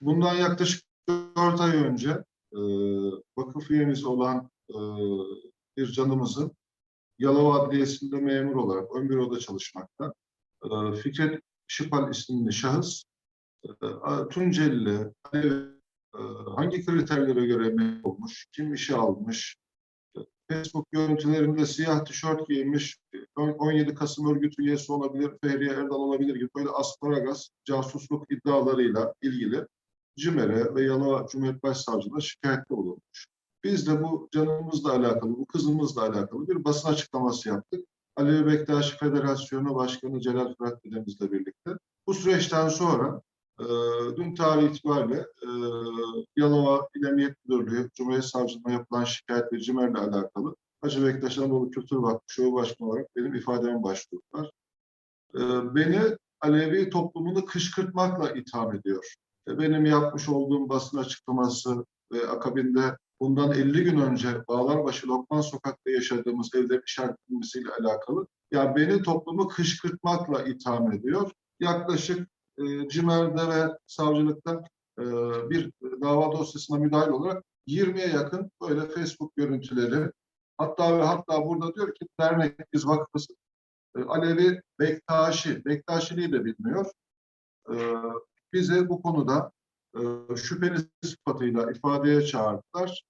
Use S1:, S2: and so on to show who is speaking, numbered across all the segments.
S1: Bundan yaklaşık 4 ay önce e, vakıf üyemiz olan e, bir canımızın Yalova Adliyesi'nde memur olarak ön büroda çalışmakta. E, Fikret Şipal isimli şahıs e, Tunceli e, hangi kriterlere göre memur olmuş, kim işe almış, e, Facebook görüntülerinde siyah tişört giymiş, e, 17 Kasım örgütü üyesi olabilir, Fehriye Erdal olabilir gibi böyle asparagas, casusluk iddialarıyla ilgili CİMER'e ve Yalova Cumhuriyet Başsavcılığı'na şikayette bulunmuş. Biz de bu canımızla alakalı, bu kızımızla alakalı bir basın açıklaması yaptık. Alevi Bektaşi Federasyonu Başkanı Celal Fırat dedemizle birlikte. Bu süreçten sonra e, dün tarih itibariyle e, Yalova İl Emniyet Müdürlüğü Cumhuriyet Savcılığına yapılan şikayet ve CİMER'le alakalı Hacı Bektaş Anadolu Kültür Vakfı Şube Başkanı olarak benim ifademe başvurdular. E, beni Alevi toplumunu kışkırtmakla itham ediyor. E, benim yapmış olduğum basın açıklaması ve akabinde bundan 50 gün önce Bağlarbaşı Lokman Sokak'ta yaşadığımız evde işaretlilmesiyle alakalı ya beni toplumu kışkırtmakla itham ediyor. Yaklaşık e, CİMER'de ve savcılıkta e, bir dava dosyasına müdahil olarak 20'ye yakın böyle Facebook görüntüleri hatta ve hatta burada diyor ki dernek biz vakfız e, Alevi Bektaşi, Bektaşiliği de bilmiyor. E, bize bu konuda e, şüpheli sıfatıyla ifadeye çağırdılar.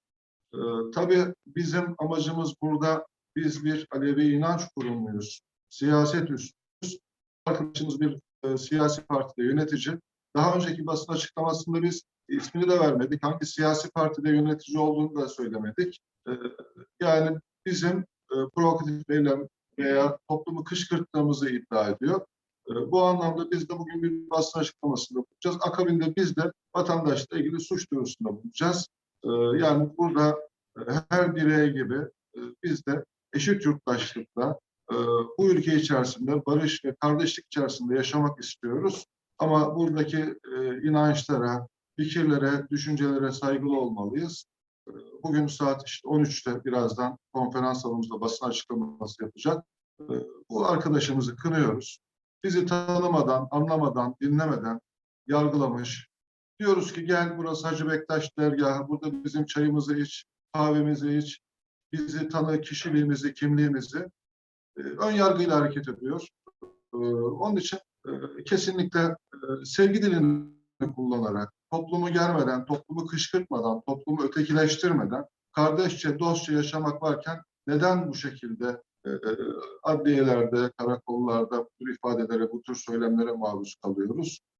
S1: E, tabii bizim amacımız burada biz bir Alevi inanç kurumuyuz. Siyaset üstüz. Arkadaşımız bir e, siyasi partide yönetici. Daha önceki basın açıklamasında biz ismini de vermedik. Hangi siyasi partide yönetici olduğunu da söylemedik. E, yani bizim e, provokatif eylem veya toplumu kışkırttığımızı iddia ediyor. Bu anlamda biz de bugün bir basın açıklamasında bulunacağız. Akabinde biz de vatandaşla ilgili suç duyurusunda bulunacağız. E, yani burada e, her birey gibi e, biz de eşit yurttaşlıkla e, bu ülke içerisinde barış ve kardeşlik içerisinde yaşamak istiyoruz. Ama buradaki inançlara, fikirlere, düşüncelere saygılı olmalıyız. Bugün saat işte 13'te birazdan konferans salonumuzda basın açıklaması yapacak. Bu arkadaşımızı kınıyoruz. Bizi tanımadan, anlamadan, dinlemeden yargılamış. Diyoruz ki gel burası Hacı Bektaş dergahı, burada bizim çayımızı iç, kahvemizi iç, bizi tanı, kişiliğimizi, kimliğimizi e, ön yargıyla hareket ediyor. E, Onun için e, kesinlikle e, sevgi dilini kullanarak, toplumu germeden, toplumu kışkırtmadan, toplumu ötekileştirmeden, kardeşçe, dostça yaşamak varken neden bu şekilde e, adliyelerde, karakollarda bu tür ifadelere, bu tür söylemlere maruz kalıyoruz?